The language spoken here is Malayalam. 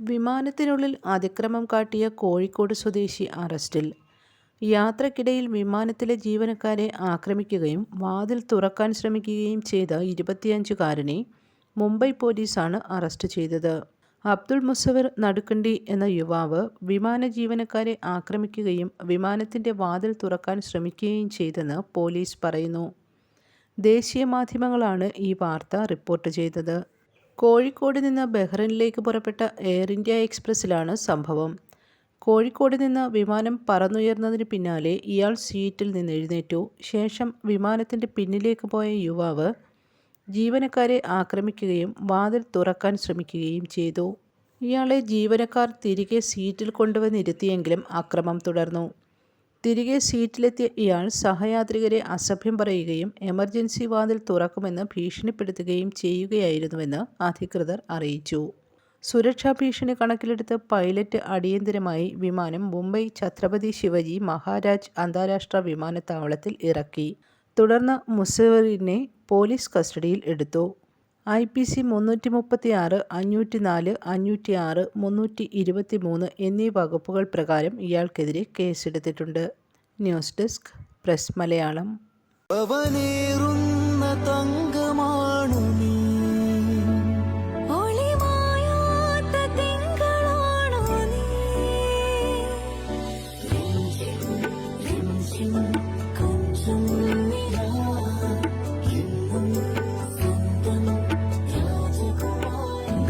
വിമാനത്തിനുള്ളിൽ അതിക്രമം കാട്ടിയ കോഴിക്കോട് സ്വദേശി അറസ്റ്റിൽ. യാത്രക്കിടയിൽ വിമാനത്തിലെ ജീവനക്കാരെ ആക്രമിക്കുകയും വാതിൽ തുറക്കാൻ ശ്രമിക്കുകയും ചെയ്ത ഇരുപത്തിയഞ്ചുകാരനെ മുംബൈ പോലീസാണ് അറസ്റ്റ് ചെയ്തത്. അബ്ദുൾ മുസവർ നടുക്കണ്ടി എന്ന യുവാവ് വിമാന ജീവനക്കാരെ ആക്രമിക്കുകയും വിമാനത്തിന്റെ വാതിൽ തുറക്കാൻ ശ്രമിക്കുകയും ചെയ്തെന്ന് പോലീസ് പറയുന്നു. ദേശീയ മാധ്യമങ്ങളാണ് ഈ വാർത്ത റിപ്പോർട്ട് ചെയ്തത്. കോഴിക്കോട് നിന്ന് ബഹ്റിനിലേക്ക് പുറപ്പെട്ട എയർ ഇന്ത്യ എക്സ്പ്രസ്സിലാണ് സംഭവം. കോഴിക്കോട് നിന്ന് വിമാനം പറന്നുയർന്നതിന് പിന്നാലെ ഇയാൾ സീറ്റിൽ നിന്ന് എഴുന്നേറ്റു. ശേഷം വിമാനത്തിന്റെ പിന്നിലേക്ക് പോയ യുവാവ് ജീവനക്കാരെ ആക്രമിക്കുകയും വാതിൽ തുറക്കാൻ ശ്രമിക്കുകയും ചെയ്തു. ഇയാളെ ജീവനക്കാർ തിരികെ സീറ്റിൽ കൊണ്ടുവന്നിരുത്തിയെങ്കിലും അക്രമം തുടർന്നു. തിരികെ സീറ്റിലെത്തിയ ഇയാൾ സഹയാത്രികരെ അസഭ്യം പറയുകയും എമർജൻസി വാതിൽ തുറക്കുമെന്ന് ഭീഷണിപ്പെടുത്തുകയും ചെയ്യുകയായിരുന്നുവെന്ന് അധികൃതർ അറിയിച്ചു. സുരക്ഷാ ഭീഷണി കണക്കിലെടുത്ത് പൈലറ്റ് അടിയന്തരമായി വിമാനം മുംബൈ ഛത്രപതി ശിവജി മഹാരാജ് അന്താരാഷ്ട്ര വിമാനത്താവളത്തിൽ ഇറക്കി. തുടർന്ന് മുസവറിനെ പോലീസ് കസ്റ്റഡിയിൽ എടുത്തു. ഐ പി സി മുന്നൂറ്റി മുപ്പത്തി ആറ് അഞ്ഞൂറ്റി നാല് അഞ്ഞൂറ്റി ആറ് മുന്നൂറ്റി ഇരുപത്തി മൂന്ന് എന്നീ വകുപ്പുകൾ പ്രകാരം ഇയാൾക്കെതിരെ കേസെടുത്തിട്ടുണ്ട്. News desk press Malayalam. രാജകുമാരി